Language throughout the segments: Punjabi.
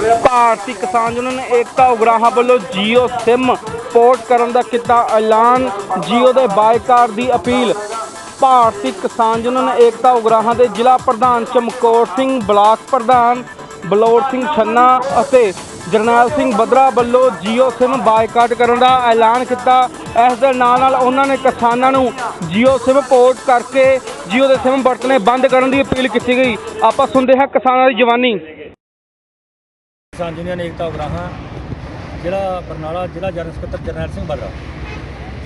ਭਾਰਤੀ ਕਿਸਾਨ ਯੂਨੀਅਨ ਏਕਤਾ ਉਗਰਾਹਾਂ ਵੱਲੋਂ ਜੀਓ ਸਿਮ ਪੋਰਟ ਕਰਨ ਦਾ ਕੀਤਾ ਐਲਾਨ। ਜੀਓ ਦੇ ਬਾਈਕਾਟ ਦੀ ਅਪੀਲ। ਭਾਰਤੀ ਕਿਸਾਨ ਯੂਨੀਅਨ ਏਕਤਾ ਉਗਰਾਹਾਂ ਦੇ ਜ਼ਿਲ੍ਹਾ ਪ੍ਰਧਾਨ ਚਮਕੌਰ ਸਿੰਘ, ਬਲਾਕ ਪ੍ਰਧਾਨ ਬਲੌਰ ਸਿੰਘ ਛੰਨਾ ਅਤੇ ਜਰਨੈਲ ਸਿੰਘ ਬਦਰਾ ਵੱਲੋਂ ਜੀਓ ਸਿਮ ਬਾਈਕਾਟ ਕਰਨ ਦਾ ਐਲਾਨ ਕੀਤਾ। ਇਸ ਦੇ ਨਾਲ ਨਾਲ ਉਹਨਾਂ ਨੇ ਕਿਸਾਨਾਂ ਨੂੰ ਜੀਓ ਸਿਮ ਪੋਰਟ ਕਰਕੇ ਜੀਓ ਦੇ ਸਿਮ ਵਰਤਣੇ ਬੰਦ ਕਰਨ ਦੀ ਅਪੀਲ ਕੀਤੀ ਗਈ। ਆਪਾਂ ਸੁਣਦੇ ਹਾਂ ਕਿਸਾਨਾਂ ਦੀ ਜਵਾਨੀ। ਕਿਸਾਨ ਯੂਨੀਅਨ ਏਕਤਾ ਉਗਰਾਹਾਂ ਜਿਹੜਾ ਬਰਨਾਲਾ ਜ਼ਿਲ੍ਹਾ ਜਨਰਲ ਸਕੱਤਰ ਜਰਨੈਲ ਸਿੰਘ ਬਦਰਾ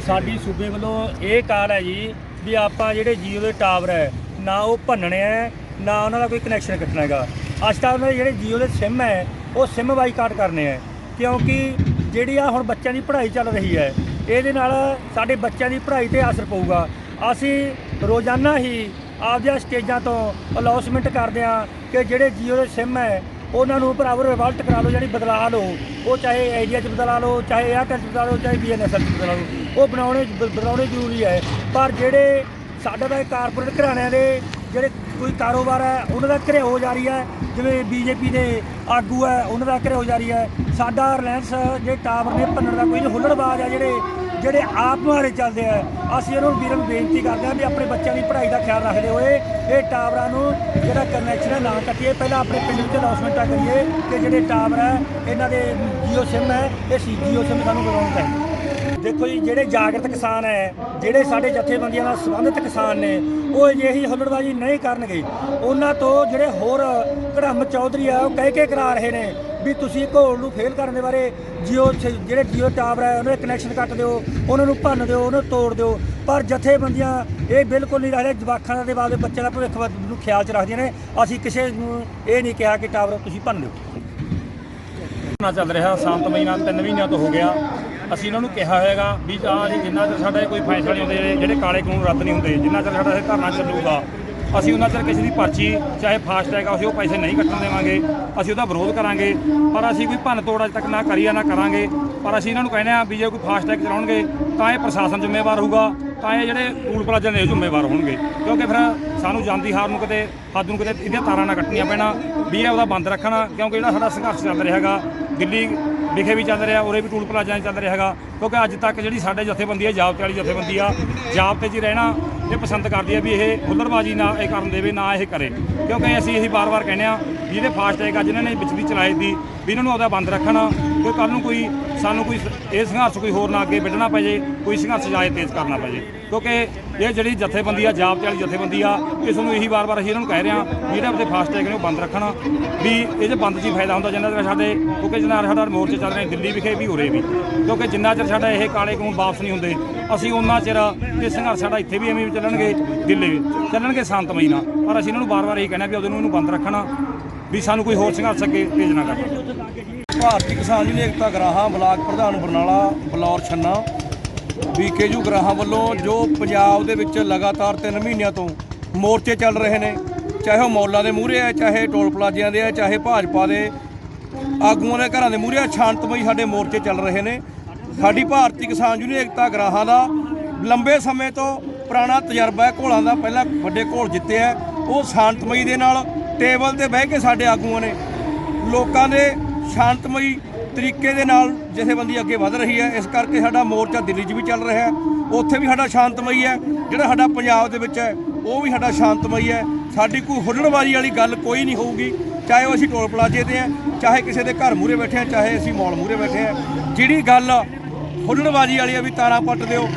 ਸਾਡੀ ਸੂਬੇ ਵੱਲੋਂ ਇਹ ਕਾਲ ਹੈ ਜੀ ਵੀ ਆਪਾਂ ਜਿਹੜੇ ਜੀਓ ਦੇ ਟਾਵਰ ਹੈ, ਨਾ ਉਹ ਭੰਨਣੇ ਹੈ, ਨਾ ਉਹਨਾਂ ਦਾ ਕੋਈ ਕਨੈਕਸ਼ਨ ਕੱਟਣਾ ਹੈਗਾ। ਅੱਜ ਤੱਕ ਉਹਨਾਂ ਦੇ ਜਿਹੜੇ ਜੀਓ ਦੇ ਸਿਮ ਹੈ, ਉਹ ਸਿਮ ਬਾਈਕਾਟ ਕਰਨੇ ਹੈ। ਕਿਉਂਕਿ ਜਿਹੜੀ ਆ ਹੁਣ ਬੱਚਿਆਂ ਦੀ ਪੜ੍ਹਾਈ ਚੱਲ ਰਹੀ ਹੈ, ਇਹਦੇ ਨਾਲ ਸਾਡੇ ਬੱਚਿਆਂ ਦੀ ਪੜ੍ਹਾਈ ਤੇ ਅਸਰ ਪਊਗਾ। ਅਸੀਂ ਰੋਜ਼ਾਨਾ ਹੀ ਆਪਦੀਆਂ ਸਟੇਜਾਂ ਤੋਂ ਅਨਾਉਂਸਮੈਂਟ ਕਰਦੇ ਹਾਂ ਕਿ ਜਿਹੜੇ ਜੀਓ ਦੇ ਸਿਮ ਹੈ ਉਹਨਾਂ ਨੂੰ ਬਰਾਬਰ ਰਿਵਲਟ ਕਰਾ ਲਓ, ਜਿਹੜੀ ਬਦਲਾ ਲਓ। ਉਹ ਚਾਹੇ ਆਈਡੀਆ 'ਚ ਬਦਲਾ ਲਓ, ਚਾਹੇ ਏਅਰਟੈਲ 'ਚ ਬਦਲਾ ਲਓ, ਚਾਹੇ ਬੀਐਨਐਸਐਲ 'ਚ ਬਦਲਾ ਲਓ, ਉਹ ਬਣਾਉਣੇ ਬ- ਬਦਲਾਉਣੇ ਜ਼ਰੂਰੀ ਹੈ ਪਰ ਜਿਹੜੇ ਸਾਡਾ ਤਾਂ ਕਾਰਪੋਰੇਟ ਘਰਾਣਿਆਂ ਦੇ ਜਿਹੜੇ ਕੋਈ ਕਾਰੋਬਾਰ ਹੈ ਉਹਨਾਂ ਦਾ ਘਰੇ ਹੋ ਜਾ ਰਹੀ ਹੈ ਜਿਵੇਂ ਬੀਜੇਪੀ ਦੇ ਆਗੂ ਹੈ ਉਹਨਾਂ ਦਾ ਘਰੇ ਹੋ ਜਾ ਰਹੀ ਹੈ ਸਾਡਾ ਰਿਲਾਇੰਸ ਜਿਹੜੇ ਟਾਵਰ ਨੇ ਭੰਨਣ ਦਾ ਕੋਈ ਹੁੱਲੜਬਾਜ਼ ਆ ਜਿਹੜੇ ਜਿਹੜੇ ਆਪ ਮੁਹਾਰੇ ਚੱਲਦੇ ਆ, ਅਸੀਂ ਉਹਨਾਂ ਨੂੰ ਵੀਰਾਂ ਨੂੰ ਬੇਨਤੀ ਕਰਦੇ ਹਾਂ ਵੀ ਆਪਣੇ ਬੱਚਿਆਂ ਦੀ ਪੜ੍ਹਾਈ ਦਾ ਖਿਆਲ ਰੱਖਦੇ ਹੋਏ ਇਹ ਟਾਵਰਾਂ ਨੂੰ ਜਿਹੜਾ ਕਨੈਕਸ਼ਨ ਹੈ ਨਾ ਕੱਟੀਏ ਪਹਿਲਾਂ ਆਪਣੇ ਪਿੰਡ ਵਿੱਚ ਅਨਾਉਂਸਮੈਂਟਾਂ ਕਰੀਏ ਕਿ ਜਿਹੜੇ ਟਾਵਰ ਹੈ ਇਹਨਾਂ ਦੇ ਜੀਓ ਸਿਮ ਹੈ, ਇਹ ਸੀ ਜੀਓ ਸਿਮ ਸਾਨੂੰ ਲਗਾਉਣੇ ਚਾਹੀਦੇ ਦੇਖੋ ਜੀ, ਜਿਹੜੇ ਜਾਗਰਤ ਕਿਸਾਨ ਹੈ, ਜਿਹੜੇ ਸਾਡੇ ਜਥੇਬੰਦੀਆਂ ਨਾਲ ਸੰਬੰਧਿਤ ਕਿਸਾਨ ਨੇ, ਉਹ ਅਜਿਹੀ ਹੁੱਲੜਬਾਜ਼ੀ ਨਹੀਂ ਕਰਨਗੇ। ਉਹਨਾਂ ਤੋਂ ਜਿਹੜੇ ਹੋਰ ਕੜਮ ਚੌਧਰੀ ਆ, ਉਹ ਕਹਿ ਕੇ ਕਰਾ ਰਹੇ ਨੇ ਵੀ ਤੁਸੀਂ ਘੋਲ ਨੂੰ ਫੇਲ ਕਰਨ ਦੇ ਬਾਰੇ ਜੀਓ ਚ- ਜਿਹੜੇ ਜੀਓ ਟਾਵਰ ਹੈ ਉਹਨਾਂ ਦੇ ਕਨੈਕਸ਼ਨ ਕੱਟ ਦਿਓ, ਉਹਨਾਂ ਨੂੰ ਭੰਨ ਦਿਓ, ਉਹਨਾਂ ਨੂੰ ਤੋੜ ਦਿਓ। ਪਰ ਜਥੇਬੰਦੀਆਂ ਇਹ ਬਿਲਕੁਲ ਨਹੀਂ ਰੱਖਦੇ ਜਵਾਕਾਂ ਦੇ ਬਾਰੇ ਬੱਚਿਆਂ ਦਾ ਭਵਿੱਖ ਨੂੰ ਖਿਆਲ ਚ ਰੱਖਦੀਆਂ ਨੇ। ਅਸੀਂ ਕਿਸੇ ਨੂੰ ਇਹ ਨਹੀਂ ਕਿਹਾ ਕਿ ਟਾਵਰ ਤੁਸੀਂ ਭੰਨ ਦਿਓ। ਨਾ ਚੱਲ ਰਿਹਾ, ਸ਼ਾਂਤ ਮਹੀਨਾ, ਤਿੰਨ ਮਹੀਨਿਆਂ ਤੋਂ ਹੋ ਗਿਆ। ਅਸੀਂ ਇਹਨਾਂ ਨੂੰ ਕਿਹਾ ਹੋਏਗਾ ਵੀ ਆ ਜੀ ਜਿੰਨਾ ਚਿਰ ਸਾਡੇ ਕੋਈ ਫੈਸਲਾ ਨਹੀਂ ਹੁੰਦੇ, ਜਿਹੜੇ ਕਾਲੇ ਕਾਨੂੰਨ ਰੱਦ ਨਹੀਂ ਹੁੰਦੇ, ਜਿੰਨਾ ਚਿਰ ਸਾਡਾ ਇਹ ਧਰਨਾ ਚੱਲੂਗਾ ਅਸੀਂ ਉਹਨਾਂ ਚਿਰ ਕਿਸੇ ਦੀ ਪਰਚੀ, ਚਾਹੇ ਫਾਸਟੈਗ ਆ, ਅਸੀਂ ਉਹ ਪੈਸੇ ਨਹੀਂ ਕੱਟਣ ਦੇਵਾਂਗੇ। ਅਸੀਂ ਉਹਦਾ ਵਿਰੋਧ ਕਰਾਂਗੇ। ਪਰ ਅਸੀਂ ਕੋਈ ਭੰਨ ਤੋੜ ਅਜੇ ਤੱਕ ਨਾ ਕਰੀਆ ਨਾ ਕਰਾਂਗੇ। ਪਰ ਅਸੀਂ ਇਹਨਾਂ ਨੂੰ ਕਹਿੰਦੇ ਆ ਵੀ ਜੇ ਕੋਈ ਫਾਸਟੈਗ ਚਲਾਉਣਗੇ, ਤਾਂ ਇਹ ਪ੍ਰਸ਼ਾਸਨ ਜ਼ਿੰਮੇਵਾਰ ਹੋਊਗਾ, ਤਾਂ ਇਹ ਜਿਹੜੇ ਟੂਲ ਪਲਾਜ਼ਾ ਨੇ ਜ਼ਿੰਮੇਵਾਰ ਹੋਣਗੇ। ਕਿਉਂਕਿ ਫਿਰ ਸਾਨੂੰ ਜਾਂਦੀ ਹਾਰ ਨੂੰ ਕਿਤੇ, ਹੱਦ ਨੂੰ ਕਿਤੇ ਇਹਦੀਆਂ ਤਾਰਾਂ ਨਾ ਕੱਟਣੀਆਂ ਪੈਣਾ, ਵੀ ਇਹ ਉਹਦਾ ਬੰਦ ਰੱਖਣਾ, ਕਿਉਂਕਿ ਜਿਹੜਾ ਸਾਡਾ ਸੰਘਰਸ਼ ਚੱਲ ਰਿਹਾ ਹੈਗਾ, ਦਿੱਲੀ ਵਿਖੇ ਵੀ ਚੱਲ ਰਿਹਾ, ਉਰੇ ਵੀ ਟੂਲ ਪਲਾਜ਼ਾ 'ਚ ਚੱਲ ਰਿਹਾ ਹੈਗਾ। ਕਿਉਂਕਿ ਅੱਜ ਤੱਕ ਜਿਹੜੀ ਸਾਡੇ ਜਥੇਬੰਦੀ ਹੈ ਜਾਬਤੇ ਵਾਲੀ ਜਥੇਬੰਦੀ ਆ, ਜਾਬਤੇ 'ਚ ਹੀ ਰਹਿਣਾ ਇਹ ਪਸੰਦ ਕਰਦੀ ਹੈ ਵੀ ਇਹ ਹੁੱਲੜਬਾਜੀ ਨਾ ਇਹ ਕਰਨ ਦੇਵੇ, ਨਾ ਇਹ ਕਰੇ। ਕਿਉਂਕਿ ਅਸੀਂ ਇਹੀ ਵਾਰ-ਵਾਰ ਕਹਿੰਦੇ ਆ ਵੀ ਇਹਦੇ ਫਾਸਟੈਗ ਆ ਜਿਨ੍ਹਾਂ ਨੇ ਵਿੱਚ ਦੀ ਚਲਾਏ ਦੀ। ਵੀ ਇਹਨਾਂ ਨੂੰ ਉਹਦਾ ਬੰਦ ਰੱਖਣਾ ਕੋਈ ਕੱਲ ਨੂੰ ਕੋਈ ਸਾਨੂੰ ਕੋਈ ਇਹ ਸੰਘਰਸ਼ ਕੋਈ ਹੋਰ ਨਾ ਅੱਗੇ ਵੱਢਣਾ ਪੈ ਜੇ, ਕੋਈ ਸੰਘਰਸ਼ ਜਾਏ ਤੇਜ਼ ਕਰਨਾ ਪੈ ਜੇ। ਕਿਉਂਕਿ ਇਹ ਜਿਹੜੀ ਜਥੇਬੰਦੀ ਆ ਜਾਬਤੇ ਵਾਲੀ ਜਥੇਬੰਦੀ ਆ, ਇਸ ਨੂੰ ਇਹੀ ਵਾਰ-ਵਾਰ ਅਸੀਂ ਇਹਨਾਂ ਨੂੰ ਕਹਿ ਰਹੇ ਆ ਵੀ ਇਹਦੇ ਆਪਣੇ ਫਾਸਟੈਗ ਨੇ ਉਹ ਬੰਦ ਰੱਖਣਾ, ਵੀ ਇਹ 'ਚ ਬੰਦ 'ਚ ਹੀ ਫਾਇਦਾ ਹੁੰਦਾ ਜਿੰਨਾ ਚਿਰ ਸਾਡੇ, ਕਿਉਂਕਿ ਜਿੰਨਾ ਸਾਡਾ ਮੋਰਚੇ ਚੱਲ ਰਹੇ ਦਿੱਲੀ ਵਿਖੇ ਵੀ ਉਰੇ ਵੀ, ਕਿਉਂਕਿ ਜਿੰਨਾ ਚਿਰ ਸਾਡਾ ਇਹ ਕਾਲੇ ਕਾਨੂੰਨ ਵਾਪਸ ਨਹੀਂ ਹੁੰਦੇ, ਅਸੀਂ ਉਹਨਾਂ ਚਿਰ ਇਹ ਸੰਘਰਸ਼ ਸਾਡਾ ਇੱਥੇ ਵੀ ਐਵੇਂ ਚੱਲਣਗੇ, ਦਿੱਲੀ ਵੀ, ਚੱਲਣਗੇ ਸ਼ਾਂਤਮਈ ਨਾਲ। ਪਰ ਅਸੀਂ ਇਹਨਾਂ ਨੂੰ ਵਾਰ-ਵਾਰ ਇਹ ਕਹਿਣਾ ਵੀ ਉਹਦੇ ਨੂੰ ਇਹਨੂੰ ਬੰਦ ਰੱਖਣਾ। ਵੀ ਸਾਨੂੰ ਕੋਈ ਹੋਰ ਸੰਘਰਸ਼ ਅੱਗੇ ਤੇਜ਼ ਨਾ ਕਰਨਾ ਭਾਰਤੀ ਕਿਸਾਨ ਯੂਨੀਅਨ ਏਕਤਾ ਗਰਾਹਾਂ ਬਲਾਕ ਪ੍ਰਧਾਨ ਬਰਨਾਲਾ ਬਲੌਰ ਛੰਨਾ ਬੀਕੇਯੂ ਗਰਾਹਾਂ ਵੱਲੋਂ ਜੋ ਪੰਜਾਬ ਦੇ ਵਿੱਚ ਲਗਾਤਾਰ 3 ਮਹੀਨਿਆਂ ਤੋਂ ਮੋਰਚੇ ਚੱਲ ਰਹੇ ਨੇ ਚਾਹੇ ਉਹ ਮੌਲਾਂ ਦੇ ਮੂਹਰੇ ਹੈ ਚਾਹੇ ਟੋਲ ਪਲਾਜ਼ਿਆਂ ਦੇ ਹੈ ਚਾਹੇ ਭਾਜਪਾ ਦੇ ਆਗੂਆਂ ਦੇ ਘਰਾਂ ਦੇ ਮੂਹਰੇ ਹੈ, ਸ਼ਾਂਤਮਈ ਸਾਡੇ ਮੋਰਚੇ ਚੱਲ ਰਹੇ ਨੇ। ਸਾਡੀ ਭਾਰਤੀ ਕਿਸਾਨ ਯੂਨੀਅਨ ਏਕਤਾ ਗਰਾਹਾਂ ਦਾ ਲੰਬੇ ਸਮੇਂ ਤੋਂ ਪੁਰਾਣਾ ਤਜਰਬਾ ਹੈ ਘੋਲਾਂ ਦਾ ਪਹਿਲਾਂ ਵੱਡੇ ਘੋਲ ਜਿੱਤੇ ਹੈ। ਉਹ ਸ਼ਾਂਤਮਈ ਦੇ ਨਾਲ ਟੇਬਲ ਤੇ ਬਹਿ ਕੇ ਸਾਡੇ ਆਗੂਆਂ ਨੇ ਲੋਕਾਂ ਦੇ ਸ਼ਾਂਤਮਈ ਤਰੀਕੇ ਦੇ ਨਾਲ ਜਥੇਬੰਦੀ ਅੱਗੇ ਵਧ ਰਹੀ ਹੈ। ਇਸ ਕਰਕੇ ਸਾਡਾ ਮੋਰਚਾ ਦਿੱਲੀ 'ਚ ਵੀ ਚੱਲ ਰਿਹਾ ਹੈ। ਉੱਥੇ ਵੀ ਸਾਡਾ ਸ਼ਾਂਤਮਈ ਹੈ। ਜਿਹੜਾ ਸਾਡਾ ਪੰਜਾਬ ਦੇ ਵਿੱਚ ਹੈ, ਉਹ ਵੀ ਸਾਡਾ ਸ਼ਾਂਤਮਈ ਹੈ। ਸਾਡੀ ਕੋਈ ਹੁੱਲੜਬਾਜ਼ੀ ਵਾਲੀ ਗੱਲ ਕੋਈ ਨਹੀਂ ਹੋਊਗੀ। ਚਾਹੇ ਉਹ ਅਸੀਂ ਟੋਲ ਪਲਾਜ਼ੇ ਤੇ ਆ ਚਾਹੇ ਕਿਸੇ ਦੇ ਘਰ ਮੂਹਰੇ ਬੈਠੇ ਆ ਚਾਹੇ ਅਸੀਂ ਮੌਲ ਮੂਹਰੇ ਬੈਠੇ ਆ ਜਿਹੜੀ ਗੱਲ ਹੁੱਲੜਬਾਜ਼ੀ ਵਾਲੀ ਆ ਵੀ ਤਾਰਾਂ ਪੱਟ ਦਿਓ,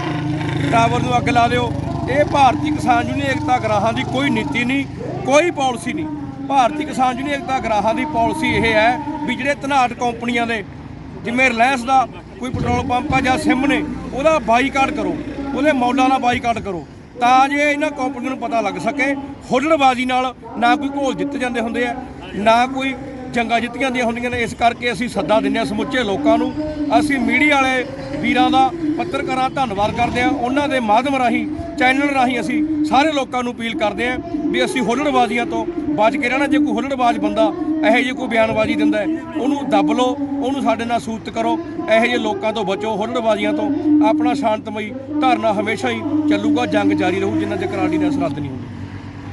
ਟਾਵਰ ਨੂੰ ਅੱਗ ਲਾ ਦਿਓ ਇਹ ਭਾਰਤੀ ਕਿਸਾਨ ਯੂਨੀਅਨ ਏਕਤਾ ਗਰਾਹਾਂ ਦੀ ਕੋਈ ਨੀਤੀ ਨਹੀਂ, ਕੋਈ ਪਾਲਿਸੀ ਨਹੀਂ। ਭਾਰਤੀ ਕਿਸਾਨ ਯੂਨੀਅਨ ਏਕਤਾ ਗਰਾਹਾਂ ਦੀ ਪਾਲਿਸੀ ਇਹ ਹੈ ਵੀ ਜਿਹੜੇ ਧਨਾਟ ਕੰਪਨੀਆਂ ਦੇ, ਜਿਵੇਂ ਰਿਲਾਇੰਸ ਦਾ ਕੋਈ ਪੈਟਰੋਲ ਪੰਪ ਆ ਜਾਂ ਸਿਮ ਨੇ, ਉਹਦਾ ਬਾਈਕਾਟ ਕਰੋ, ਉਹਦੇ ਮੌਲਾਂ ਦਾ ਬਾਈਕਾਟ ਕਰੋ, ਤਾਂ ਜੇ ਇਹਨਾਂ ਕੰਪਨੀਆਂ ਨੂੰ ਪਤਾ ਲੱਗ ਸਕੇ, ਹੁੱਲੜਬਾਜ਼ੀ ਨਾਲ ਨਾ ਕੋਈ ਘੋਲ ਜਿੱਤ ਜਾਂਦੇ ਹੁੰਦੇ ਆ, ਨਾ ਕੋਈ ਜੰਗਾਂ ਜਿੱਤੀਆਂ ਦੀਆਂ ਹੁੰਦੀਆਂ ਨੇ, ਇਸ ਕਰਕੇ ਅਸੀਂ ਸੱਦਾ ਦਿੰਦੇ ਹਾਂ ਸਮੁੱਚੇ ਲੋਕਾਂ ਨੂੰ। ਅਸੀਂ ਮੀਡੀਆ ਵਾਲੇ ਵੀਰਾਂ ਦਾ ਪੱਤਰਕਾਰਾਂ ਦਾ ਧੰਨਵਾਦ ਕਰਦੇ ਹਾਂ। ਉਹਨਾਂ ਦੇ ਮਾਧਿਅਮ ਰਾਹੀਂ, ਚੈਨਲ ਰਾਹੀਂ ਅਸੀਂ ਸਾਰੇ ਲੋਕਾਂ ਨੂੰ ਅਪੀਲ ਕਰਦੇ ਹਾਂ ਵੀ ਅਸੀਂ ਹੁੱਲੜਬਾਜ਼ੀਆਂ ਤੋਂ ਬਚ ਕੇ ਰਹਿਣਾ। ਜੇ ਕੋਈ ਹੁੱਲੜਬਾਜ਼ ਬੰਦਾ ਇਹੋ ਜਿਹੀ ਕੋਈ ਬਿਆਨਬਾਜ਼ੀ ਦਿੰਦਾ ਹੈ, ਉਹਨੂੰ ਦੱਬ ਲਓ, ਉਹਨੂੰ ਸਾਡੇ ਨਾਲ ਸੂਤ ਕਰੋ। ਇਹੋ ਜਿਹੇ ਲੋਕਾਂ ਤੋਂ ਬਚੋ, ਹੁੱਲੜਬਾਜ਼ੀਆਂ ਤੋਂ। ਆਪਣਾ ਸ਼ਾਂਤਮਈ ਧਰਨਾ ਹਮੇਸ਼ਾ ਹੀ ਚੱਲੂਗਾ, ਜੰਗ ਜਾਰੀ ਰਹੂ, ਜਿੰਨਾ ਚਿਰ ਆਰਡੀਨੈਂਸ ਰੱਦ ਨਹੀਂ ਹੁੰਦੀ